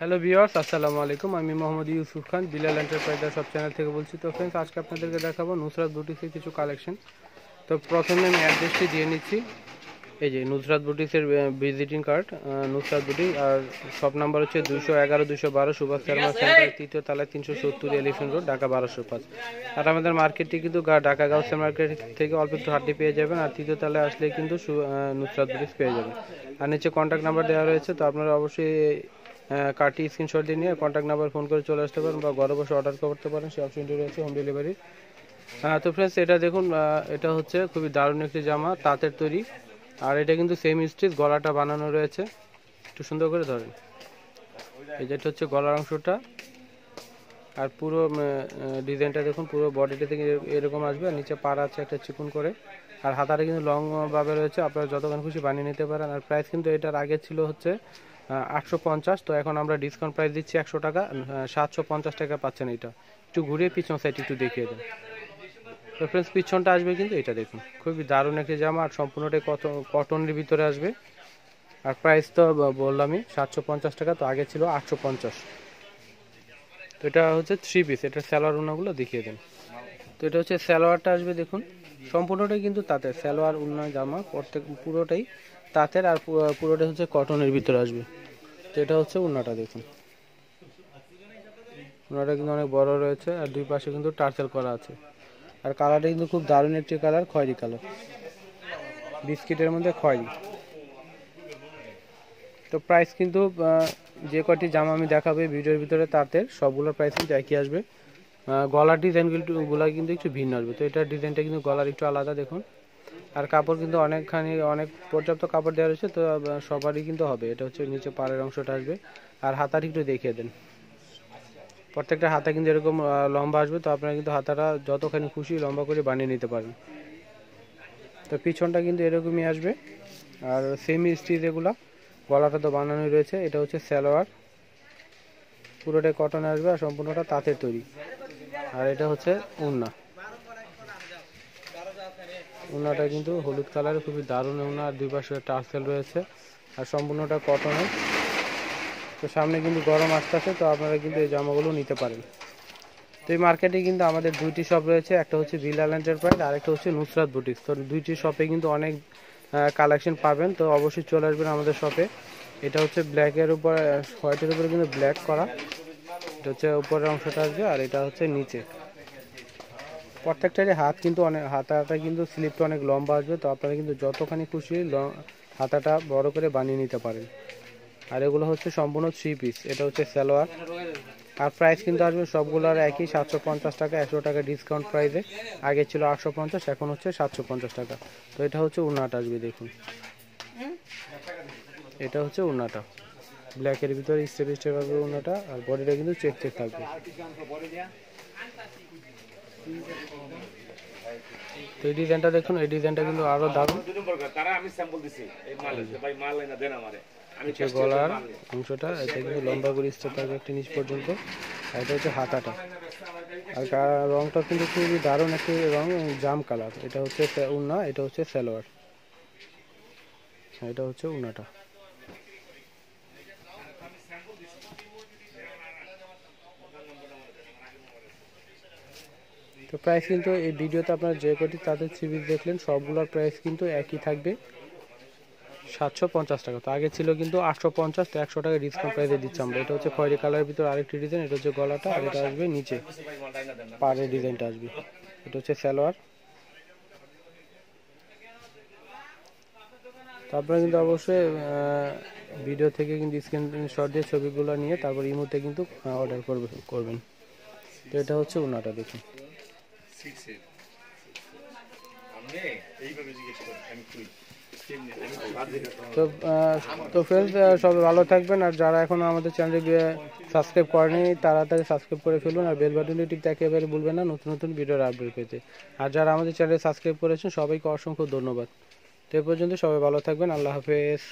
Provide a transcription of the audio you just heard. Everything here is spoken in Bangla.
হ্যালো ভিওয়ার্স আসসালামু আলাইকুম। আমি মোহাম্মদ ইউসুফ খান বিলাল এন্টারপ্রাইজার সব চ্যানেল থেকে বলছি। তো ফ্রেন্ডস আজকে আপনাদেরকে দেখাবো নুসরাত বুটিক্সের কিছু কালেকশন তো প্রথমে আমি অ্যাড্রেসটি দিয়ে নিচ্ছি। এই যে নুসরাত বুটিক্সের ভিজিটিং কার্ড নুসরাত বুটিক আর শপ নাম্বার হচ্ছে দুশো এগারো দুশো বারো সুভাষ শর্মা সেন্টার তৃতীয় তলায় তিনশো সত্তর এলিফেন্ট রোড ঢাকা বারোশো পাঁচ। আর আমাদের মার্কেটটি কিন্তু ঢাকা গাউসের মার্কেট থেকে অল্প একটু হাঁটি পেয়ে যাবেন। আর তৃতীয় তলায় আসলে কিন্তু নুসরাত বুটিক্স পেয়ে যাবেন। আর নিচে কন্ট্যাক্ট নাম্বার দেওয়া রয়েছে তো আপনারা অবশ্যই কার্ডটি স্ক্রিনশট দিয়ে নিয়ে কন্ট্যাক্ট নাম্বার ফোন করে চলে আসতে পারেন বা ঘরে বসে অর্ডার করতে পারেন, সেই অপশনটি রয়েছে হোম ডেলিভারি তো ফ্রেন্ডস এটা দেখুন এটা হচ্ছে খুবই দারুণ একটি জামা, তাঁতের তৈরি। আর এটা কিন্তু সেম স্টিচ গলাটা বানানো রয়েছে। একটু সুন্দর করে ধরেন। এই যেটা হচ্ছে গলার অংশটা। আর পুরো ডিজাইনটা দেখুন, পুরো বডিটা থেকে এরকম আসবে। আর নিচে পাড়া আছে একটা চিকুন করে। আর হাতাটা কিন্তু লং ভাবে রয়েছে। আপনারা যতক্ষণ খুশি বানিয়ে নিতে পারেন। আর প্রাইস কিন্তু এটার আগে ছিল হচ্ছে আটশো পঞ্চাশ, তো এখন আমরা ডিসকাউন্ট প্রাইস দিচ্ছি একশো টাকা সাতশো পঞ্চাশ টাকা পাচ্ছেন এটা একটু ঘুরিয়ে পিছন সাইড একটু দেখিয়ে দেন। তো ফ্রেন্ডস পিছনটা আসবে কিন্তু এটা দেখুন। খুবই দারুণ একটি জামা, আর সম্পূর্ণটাই কত কটনের ভিতরে আসবে। আর প্রাইস তো বললামই, সাতশো পঞ্চাশ টাকা, তো আগে ছিল আটশো পঞ্চাশ। তো এটা হচ্ছে থ্রি পিস এটা স্যালোয়ার উনাগুলো দেখিয়ে দেন। তো এটা হচ্ছে স্যালোয়ারটা আসবে দেখুন। সম্পূর্ণটাই কিন্তু তাতে স্যালোয়ার উন্না জামা, প্রত্যেক পুরোটাই তাঁতের আর পুরো- পুরোটাই হচ্ছে কটনের ভিতরে আসবে। তো এটা হচ্ছে উন্নাটা দেখুন। উন্নাটা কিন্তু অনেক বড় রয়েছে আর দুই পাশে কিন্তু টার্সেল করা আছে। আর কালারটা কিন্তু খুব দারুণ একটি কালার, খয়েরি কালার। বিস্কিটের মধ্যে খয়েরি। তো প্রাইস কিন্তু যে কয়টি জামা আমি দেখাবো ভিডিওর ভিতরে তাঁতের, সবগুলোর প্রাইস কিন্তু একই আসবে। গলার ডিজাইনগুলো কিন্তু একটু ভিন্ন আসবে। তো এটার ডিজাইনটা কিন্তু গলার একটু আলাদা, দেখুন। আর কাপড় কিন্তু অনেকখানি, অনেক পর্যাপ্ত কাপড় দেওয়া রয়েছে, তো সবারই কিন্তু হবে। এটা হচ্ছে নিচে পাড়ের অংশটা আসবে। আর হাতার একটু দেখিয়ে দেন। প্রত্যেকটা হাতা কিন্তু এরকম লম্বা আসবে, তো আপনারা কিন্তু হাতাটা যতখানি খুশি লম্বা করে বানিয়ে নিতে পারেন। তো পিছনটা কিন্তু এরকমই আসবে। আর সেমি স্টিচ এগুলা, গলাটা তো বানানোই রয়েছে। এটা হচ্ছে সালোয়ার। পুরোটাই কটন আসবে আর সম্পূর্ণটা তাঁতের তৈরি। আর এটা হচ্ছে উন্না। উন্নাটা কিন্তু হলুদ কালারের খুবই দারুণ উন্না আর দুই পাশে টার্সেল রয়েছে আর সম্পূর্ণটা কটনের। তো সামনে কিন্তু গরম আসতেছে, তো আপনারা কিন্তু এই জামাগুলো নিতে পারেন। তো এই মার্কেটে কিন্তু আমাদের দুইটি শপ রয়েছে, একটা হচ্ছে বিলাল এন্টারপ্রাইজ আর একটা হচ্ছে নুসরাত বুটিক্স তো দুইটি শপে কিন্তু অনেক কালেকশন পাবেন, তো অবশ্যই চলে আসবেন আমাদের শপে এটা হচ্ছে ব্ল্যাকের উপর হোয়াইটের উপরে কিন্তু ব্ল্যাক করা। এটা হচ্ছে উপরের অংশটা আসবে, আর এটা হচ্ছে নিচে। প্রত্যেকটারই হাত কিন্তু অনেক, হাতাটা কিন্তু স্লিপটা অনেক লম্বা আসবে, তো আপনারা কিন্তু যতখানি খুশি হাতাটা বড় করে বানিয়ে নিতে পারেন। আর এগুলো হচ্ছে সম্পূর্ণ থ্রি পিস এটা হচ্ছে সালোয়ার। আর প্রাইস কিন্তু আসবে সবগুলোর একই, সাতশো পঞ্চাশ টাকা, একশো টাকা ডিসকাউন্ট প্রাইসে আগে ছিল আটশো পঞ্চাশ, এখন হচ্ছে সাতশো পঞ্চাশ টাকা। তো এটা হচ্ছে উন্নাটা আসবে, দেখুন। এটা হচ্ছে উন্নাটা। ব্ল্যাকের ভিতরে স্টেপ স্টেপ আসবে উন্নাটা, আর বডিটা কিন্তু চেক চেক থাকবে। তো এই ডিজাইনটা দেখুন এই ডিজাইনটা কিন্তু আরও দারুণ। তারা আমি স্যাম্পল দিছি। এই মাল ভাই মাল না দেন আমারে। আমি গলার অংশটা এটা কিন্তু লম্বা করে স্টেপ থাকবে একটা নিচ পর্যন্ত। আর এটা হচ্ছে হাতাটা। আর রংটা কিন্তু খুবই দারুণ একটি রং জাম কালার। এটা হচ্ছে উন্না এটা হচ্ছে সালোয়ার। এটা হচ্ছে উন্নাটা। তো প্রাইস কিন্তু এই ভিডিওতে আপনারা যে কটি তাদের সিরিজ দেখলেন, সবগুলোর প্রাইস কিন্তু একই থাকবে। সাতশো পঞ্চাশ টাকা। তো আগে ছিল কিন্তু আটশো পঞ্চাশ, তো একশো টাকা ডিসকাউন্ট প্রাইসে দিচ্ছি আমরা। এটা হচ্ছে খয়েরি কালারের ভিতর আরেকটি ডিজাইন এটা হচ্ছে গলাটা, আর এটা আসবে নিচে। পাড়ের ডিজাইনটা আসবে। এটা হচ্ছে সালোয়ার। তো আপনারা কিন্তু অবশ্যই ভিডিও থেকে কিন্তু স্ক্রিন শট দিয়ে ছবিগুলো নিয়ে তারপর ইমোতে কিন্তু অর্ডার করবে করবেন। তো এটা হচ্ছে উনাটা দেখুন। তো তো ফ্রেন্ডস সবাই ভালো থাকবেন, আর যারা এখনও আমাদের চ্যানেলে সাবস্ক্রাইব করেনি, তাড়াতাড়ি সাবস্ক্রাইব করে ফেলুন, আর বেল বাটনটি ঠিক একেবারে ভুলবেন না, নতুন নতুন ভিডিওর আপডেট পেতে। আর যারা আমাদের চ্যানেলে সাবস্ক্রাইব করেছেন, সবাইকে অসংখ্য ধন্যবাদ। তো এ পর্যন্ত সবাই ভালো থাকবেন, আল্লাহ হাফেজ।